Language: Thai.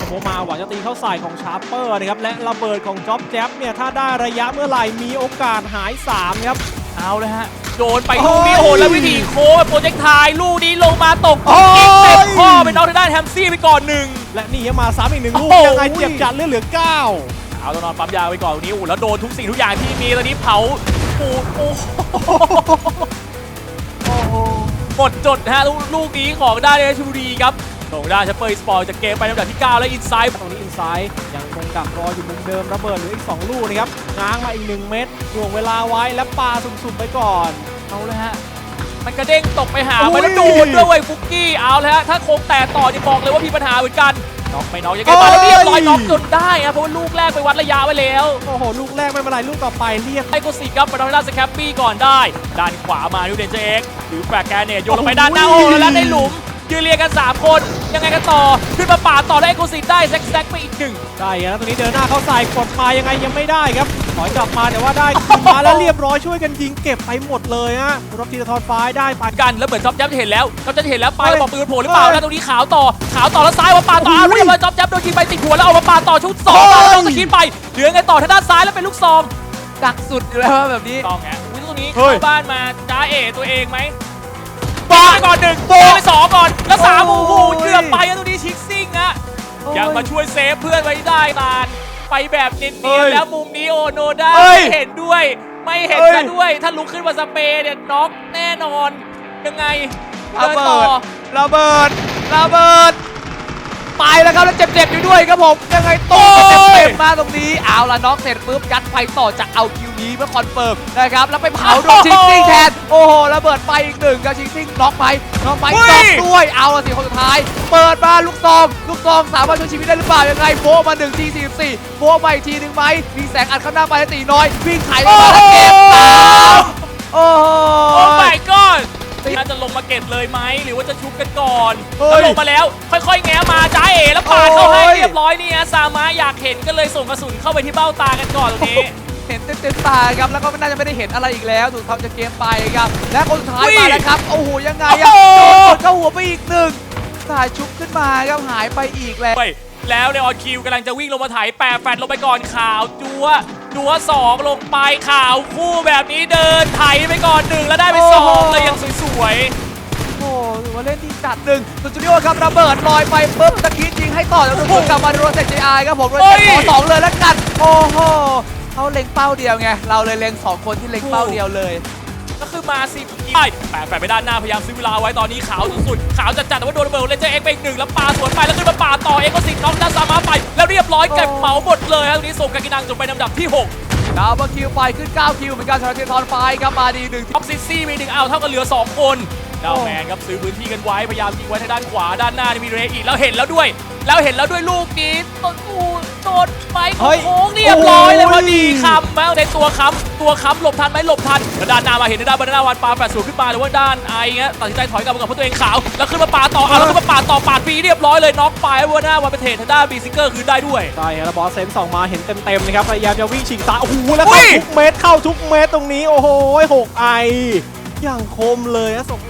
สมมติมาหวังจะตีเข้าใส่ของชาร์เปอร์นะครับและระเบิดของจ็อบแจ๊บเนี่ยถ้าได้ระยะเมื่อไหร่มีโอกาสหาย3ครับเอาเลยฮะโดนไปลูกนี้โหดแล้ววิธีโค้งโปรเจกต์ไทายลูกนี้ลงมาตกโอ้ยกิ๊กเต็มข้อเป็นน้องทางด้านแฮมซี่ไปก่อนหนึ่งและนี่ยังมาซ้ำอีกหนึ่งลูกโอ้โหยังไงเจ็บจัดเลือดเหลือเก้าเอาตัวนอนปั๊มยาไปก่อนตรงนี้อู้แล้วโดนทุกสิ่งทุกอย่างที่มีตอนนี้เผาปูดโอ้โหโอ้โหหมดจดนะฮะลูกลูกนี้ของด้านเอชูรีครับ ส่งด้านชัปเปอร์สปอร์จากเกมไปลำดับที่ 9 และอินไซด์ตรงนี้อินไซด์ยังคงดักรออยู่มุมเดิมระเบิดเหลืออีก 2 ลูกนะครับง้างมาอีก 1 เม็ดห่วงเวลาไว้และปาสุ่มๆไปก่อนเอาเลยฮะมันกระเด้งตกไปหาอุ้ไปยแล้วดูดด้วยเวยฟุกกี้เอาเลยฮะถ้าโคงแตกต่อจะบอกเลยว่ามีปัญหาเหมือนกันน็อกไม่น็อกยังไงมาแล้วเรียบร้อยน็อกจนได้ครับเพราะว่าลูกแรกไปวัดระยะไว้แล้วโอ้โหลูกแรกไม่เป็นไรลูกต่อไปเรียกไอโกสิครับมาทางด้านสแคปปี้ก่อนได้ ด้านขวามานิวเดนเจเอ็กหรือแฟร์แกนเนตโยนลงไปด้านหน้าโอ้โอ้โหแล้วในหลุม ยืนเรียงกัน 3 คน ยังไงกันต่อ ขึ้นมาปาดต่อได้ไอโกสิได้แซกแซกไปอีกหนึ่งใช่ครับตรงนี้เดินหน้าเข้าใส่กดมายังไงยังไม่ได้ครับถอยกลับมาแต่ว่าได้คืนมาแล้วเรียบร้อยช่วยกันยิงเก็บไปหมดเลยฮะรบทีละทอนฟ้ายได้ไปกันแล้วเหมือนจ๊อบจับจะเห็นแล้วจ๊อบจะเห็นแล้วไปเฮ้ยบอกปืนโผล่หรือเปล่าเฮ้ยแล้วตรงนี้ขาวต่อขาวต่อแล้วซ้ายมาปาดต่อโอ้โหเอาเรียบร้อยจ๊อบจับโดนยิงไปติดหัวแล้วเอามาปาดต่อชุดสองเฮ้ยมาแล้วต้องสกินไปเหลือไงต่อทางด้านซ้ายแล้วเป็นลูกซองดักสุดอยู่แล้วว่าแบบนี้ต้องไงอุ้ยตรงนี้เฮ้ยเข้าบ้านมาจ้าเอตัวเองไหม บ้าไปก่อนหนึ่งไปสองก่อน แล้วสามโอ้โอ้โหโหเกือบไปแล้วตรงนี้ชิกซิ่งอะยังมาช่วยเซฟเพื่อนไว้ได้ตาลไปแบบเนีเฮ้ยนยๆแล้วมุมนี้โอโนด้าเฮ้ยไม่เห็นด้วย ไม่เห็นเฮ้ยซะด้วย ถ้าลุกขึ้นมาสเปรย์เนี่ยน็อกแน่นอน ยังไงระเดินเบิต่อดระเบิดระเบิด ไปแล้วครับแล้วเจ็บๆอยู่ด้วยครับผมยังไงโตโอ้ยเต็มๆมาตรงนี้เอาละน็อกเสร็จปุ๊บยัดไปต่อจากเอาคิวนี้เพื่อคอนเฟิร์มนะครับแล้วไปเผาโดนชิงซิงแทนโอ้โหระเบิดไปอีกหนึ่งกับชิงซิงน็อกไปน็อกไปเฮ้ยน็อกด้วยเอาละสิคนสุดท้าย เปิดมาลูกซองลูกซองสามารถช่วยชีวิตได้หรือเปล่ายังไงโบะมา1ที44โบะมาอีกทีหนึ่งไหมมีแสงอัดข้างหน้าไปแล้วตีน้อยวิ่งไถลงมาแล้วเก็บตามโอ้โห ก็บเลยไหมหรือว่าจะชุบกันก่อนเฮ้แล้วยลงมาแล้ว ค่อยๆ แง้มาจ้าเอแล้วปาดเข้าให้โอ้ย เรียบร้อยนี่ฮะซามะอยากเห็นก็เลยส่งกระสุนเข้าไปที่เบ้าตากันก่อนตรงนี้ เห็นเต็มๆตาครับแล้วก็น่าจะไม่ได้เห็นอะไรอีกแล้วถูกทำจากเกมไปครับ และคนสุดท้ายอุ้ยมาแล้วครับโอ้โหยังไงโอ้อะโห โดนกดเข้าหัวไปอีกหนึ่งสายชุบขึ้นมาครับหายไปอีกแล้ว ไปแล้วในออนคิวกำลังจะวิ่งลงมาถ่ายแปะแฟดลงไปก่อนข่าวจัวจัวสองลงไปข่าวคู่แบบนี้เดินไถไปก่อนหนึ่งแล้วได้ไปสองเลยยังสวยโอ้โหถือว่าเล่นดีจัดหนึ่งสุดจูดิโอครับระเบิดลอยไปปุ๊บตะกี้ยิงให้ต่อจากทุกคนกลับมาโรเซตเจไอครับผมโรเซตขอสองเลยแล้วกันโอ้โหเขาเล็งเป้าเดียวไงเราเลยเล็งสองคนที่เล็งเป้าเดียวเลยๆก็คือมาสิไปแปะแฟดไปด้านหน้าพยายามซื้อเวลาไว้ตอนนี้ขาวสุดๆขาวจัดๆแต่ว่าโดนระเบิดเลเจอร์เอ็กไปอีกหนึ่งแล้วปาสวนไปแล้วขึ้นมาปาต่อเอ็กก็สิน้องด้านซามาไป แล้วเรียบร้อยเก็บเหมาหมดเลยครับตรงนี้ส่งกากินังจนไปลำดับที่หกดาวเบอร์คิวไปขึ้น 9 คิวเหมือนกันสำหรับเทียทอนไฟครับมาดีหนึ่งท็อปซิซี่มีหนึ่งเอาเท่ากับเหลือ 2 คน ดาวแมนครับซื้อพื้นที่กันไว้พยายามยิงไว้ทางด้านขวาด้านหน้านี่มีเรอีกแล้วเห็นแล้วด้วย แล้วเห็นแล้วด้วยลูกนี้ต้นอูโดนไปเฮ้ยโค้งเรียบร้อยเลยโอ้ยพอดีคำแล้วในตัวค้ำตัวค้ำหลบทันไหมหลบทันแล้วด้านหน้ามาเห็นในด้านบนด้านวันปาแปดสูงขึ้นมาหรือว่าด้านไอ้เงี้ยตัดสินใจถอยกลับมากับเพราะตัวเองขาวแล้วขึ้นมาปาต่อเอาแล้วขึ้นมาปาต่อปาดฟรีเรียบร้อยเลยน็อกไปว่าหน้าวันเป็นเทรดทางด้านบีซิงเกอร์คืนได้ด้วยใช่ครับแล้วบอสเซนสองมาเห็นเต็มๆนะครับพยายามจะวิ่งฉีกซ้ายโอ้โหแล้วอุ้เข้ายทุกเม็ดเข้าทุกเม็ดตรงนี้โอ้โหหกไออย่างคมเลยนะส่ง